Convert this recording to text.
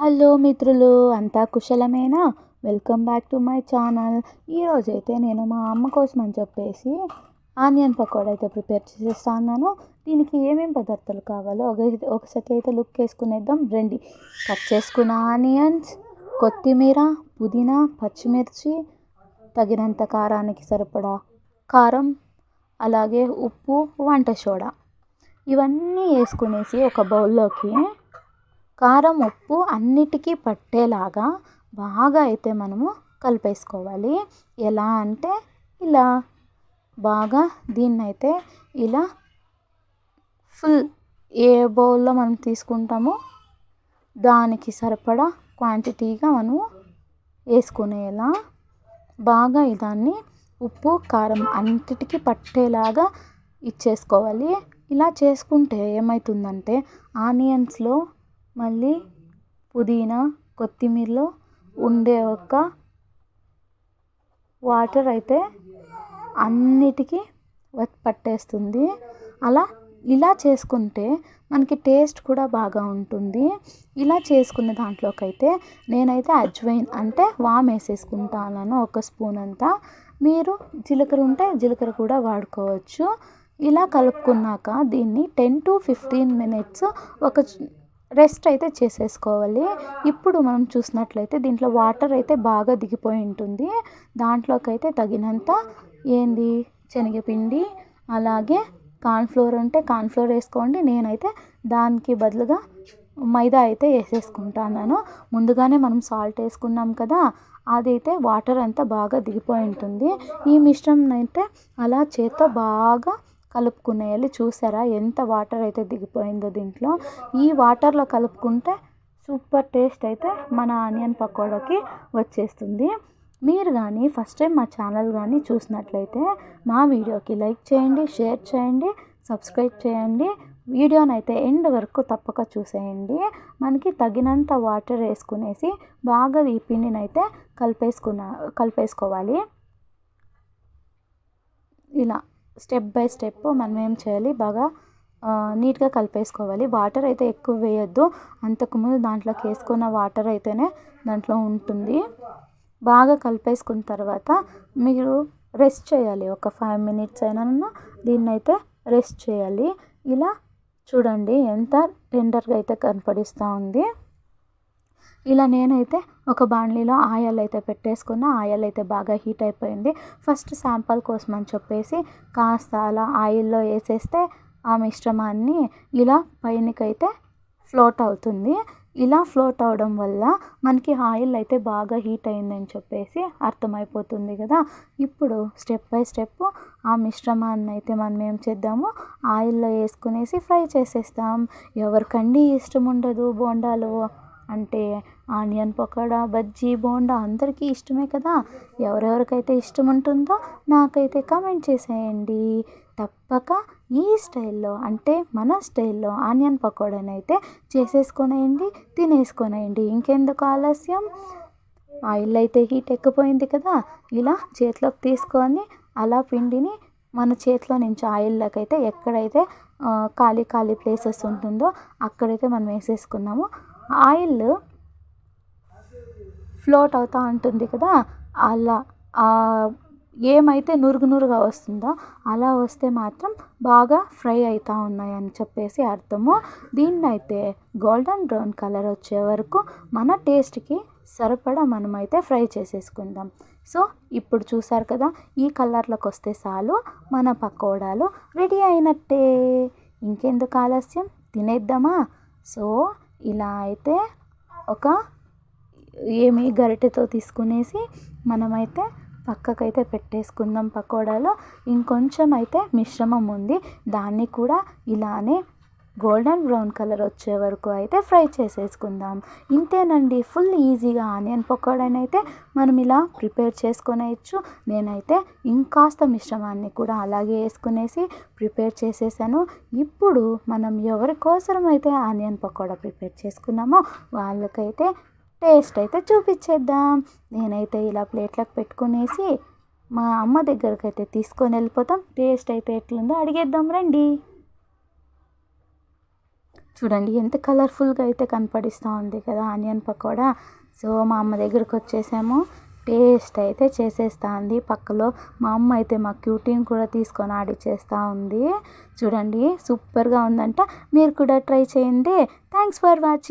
Hello మిత్రులు అంతా కుశలమేనా? Welcome back to my channel. ఈరోజైతే నేను మా అమ్మ కోసం అని చెప్పేసి ఆనియన్ పకోడా అయితే ప్రిపేర్ చేసేస్తాను దీనికి ఏమేమి పదార్థాలు కావాలో ఒక ఒకసారి అయితే లుక్ వేసుకునేద్దాం. రండి. కట్ చేసుకున్న ఆనియన్స్ కొత్తిమీర పుదీనా పచ్చిమిర్చి తగినంత కారానికి సరిపడా కారం అలాగే ఉప్పు వంట సోడా. ఇవన్నీ వేసుకునేసి ఒక బౌల్లోకి కారం ఉప్పు అన్నిటికీ పట్టేలాగా బాగా అయితే మనము కలిపేసుకోవాలి. ఎలా అంటే ఇలా బాగా దీన్నైతే ఇలా ఫుల్ ఏ బౌల్లో మనం తీసుకుంటామో దానికి సరిపడా క్వాంటిటీగా మనము వేసుకునేలా బాగా దాన్ని ఉప్పు కారం అన్నిటికీ పట్టేలాగా ఇచ్చేసుకోవాలి. ఇలా చేసుకుంటే ఏమవుతుందంటే ఆనియన్స్లో మళ్ళీ పుదీనా కొత్తిమీరలో ఉండే ఒక వాటర్ అయితే అన్నిటికీ పట్టేస్తుంది. అలా ఇలా చేసుకుంటే మనకి టేస్ట్ కూడా బాగా ఉంటుంది. ఇలా చేసుకున్న దాంట్లోకైతే నేనైతే అజ్వైన్ అంటే వామ్ వేసేసుకుంటాను ఒక స్పూన్ అంతా. మీరు జీలకర్ర ఉంటే జీలకర్ర కూడా వాడుకోవచ్చు. ఇలా కలుపుకున్నాక దీన్ని టెన్ టు ఫిఫ్టీన్ మినిట్స్ ఒక రెస్ట్ అయితే చేసేసుకోవాలి. ఇప్పుడు మనం చూసినట్లయితే దీంట్లో వాటర్ అయితే బాగా దిగిపోయి ఉంటుంది. దాంట్లోకి అయితే తగినంత ఏంది? శనగపిండి అలాగే కార్న్ఫ్లోర్ ఉంటే కార్న్ఫ్లోర్ వేసుకోండి. నేనైతే దానికి బదులుగా మైదా అయితే వేసేసుకుంటాను ముందుగానే మనం సాల్ట్ వేసుకున్నాం కదా అదైతే వాటర్ అంతా బాగా దిగిపోయి ఉంటుంది. ఈ మిశ్రమం అయితే అలా చేత్తో బాగా కలుపుకునేయాలి. చూసారా? ఎంత వాటర్ అయితే దిగిపోయిందో దీంట్లో. ఈ వాటర్లో కలుపుకుంటే సూపర్ టేస్ట్ అయితే మన ఆనియన్ పకోడాకి వచ్చేస్తుంది. మీరు కానీ ఫస్ట్ టైం మా ఛానల్ కానీ చూసినట్లయితే మా వీడియోకి లైక్ చేయండి షేర్ చేయండి సబ్స్క్రైబ్ చేయండి. వీడియోని అయితే ఎండ్ వరకు తప్పక చూసేయండి. మనకి తగినంత వాటర్ వేసుకునేసి బాగా ఈ పిండిని అయితే కలిపేసుకున్న కలిపేసుకోవాలి. ఇలా. స్టెప్ బై స్టెప్ మనం ఏం చేయాలి? బాగా నీట్గా కలిపేసుకోవాలి. వాటర్ అయితే ఎక్కువ వేయొద్దు. అంతకుముందు దాంట్లోకి వేసుకున్న వాటర్ అయితేనే దాంట్లో ఉంటుంది. బాగా కలిపేసుకున్న తర్వాత మీరు రెస్ట్ చేయాలి. ఒక ఫైవ్ మినిట్స్ అయినా దీన్ని అయితే రెస్ట్ చేయాలి. ఇలా చూడండి ఎంత టెండర్గా అయితే కనపడిస్తూ ఉంది. ఇలా నేనైతే ఒక బాండ్లీలో ఆయిల్ అయితే పెట్టేసుకున్న ఆయిల్ అయితే బాగా హీట్ అయిపోయింది. ఫస్ట్ శాంపల్ కోసం అని చెప్పేసి కాస్త అలా ఆయిల్లో వేసేస్తే ఆ మిశ్రమాన్ని ఇలా పైనకైతే ఫ్లోట్ అవుతుంది. ఇలా ఫ్లోట్ అవడం వల్ల మనకి ఆయిల్ అయితే బాగా హీట్ అయిందని చెప్పేసి అర్థమైపోతుంది కదా. ఇప్పుడు స్టెప్ బై స్టెప్ ఆ మిశ్రమాన్ని అయితే మనం ఏం చేద్దాము? ఆయిల్లో వేసుకునేసి ఫ్రై చేసేస్తాం. ఎవరికండి ఇష్టం ఉండదు బోండాలు? అంటే ఆనియన్ పకోడా బజ్జీ బోండా అందరికీ ఇష్టమే కదా. ఎవరెవరికైతే ఇష్టం ఉంటుందో నాకైతే కామెంట్ చేసేయండి. తప్పక ఈ స్టైల్లో అంటే మన స్టైల్లో ఆనియన్ పకోడాని అయితే చేసేసుకొనేయండి తినేసుకొనేయండి. ఇంకెందుకు ఆలస్యం? ఆయిల్ అయితే హీట్ ఎక్కిపోయింది కదా. ఇలా చేతిలోకి తీసుకొని అలా పిండిని మన చేతిలో నుంచి ఆయిల్లోకి అయితే ఎక్కడైతే ఖాళీ ఖాళీ ప్లేసెస్ ఉంటుందో అక్కడైతే మనం వేసేసుకున్నాము ఆయిల్ ఫ్లోట్ అవుతూ ఉంటుంది కదా అలా ఏమైతే నురుగు నురుగా వస్తుందో అలా వస్తే మాత్రం బాగా ఫ్రై అవుతూ ఉన్నాయని చెప్పేసి అర్థము. దీన్నైతే గోల్డెన్ బ్రౌన్ కలర్ వచ్చే వరకు మన టేస్ట్కి సరిపడా మనమైతే ఫ్రై చేసేసుకుందాం. సో ఇప్పుడు చూసారు కదా ఈ కలర్లోకి వస్తే చాలు మన పకోడాలు రెడీ అయినట్టే. ఇంకెందుకు ఆలస్యం? తినేద్దామా? సో ఇలా అయితే ఒక ఏమి గరిటెతో తీసుకునేసి మనమైతే పక్కకైతే పెట్టేసుకుందాం పకోడాలో. ఇంకొంచెం అయితే మిశ్రమం ఉంది. దాన్ని కూడా ఇలానే గోల్డెన్ బ్రౌన్ కలర్ వచ్చే వరకు అయితే ఫ్రై చేసేసుకుందాం. ఇంతేనండి ఫుల్ ఈజీగా ఆనియన్ పకోడాని అయితే మనం ఇలా ప్రిపేర్ చేసుకునేయచ్చు. నేనైతే ఇంకాస్త మిశ్రమాన్ని కూడా అలాగే వేసుకునేసి ప్రిపేర్ చేసేసాను. ఇప్పుడు మనం ఎవరి కోసం అయితే ఆనియన్ పకోడా ప్రిపేర్ చేసుకున్నామో వాళ్ళకైతే టేస్ట్ అయితే చూపించేద్దాం నేనైతే ఇలా ప్లేట్లకు పెట్టుకునేసి మా అమ్మ దగ్గరకైతే తీసుకొని వెళ్ళిపోతాం. టేస్ట్ అయితే ఎట్లుందో అడిగేద్దాం రండి. చూడండి ఎంత కలర్ఫుల్గా అయితే కనపడిస్తూ ఉంది కదా ఆనియన్ పకోడా. సో మా అమ్మ దగ్గరకు వచ్చేసాము. టేస్ట్ అయితే చేసేస్తా ఉంది. పక్కలో మా అమ్మ అయితే మా క్యూటీని కూడా తీసుకొని ఆడిచ్చేస్తూ ఉంది. చూడండి సూపర్గా ఉందంట. మీరు కూడా ట్రై చేయండి. Thanks for watching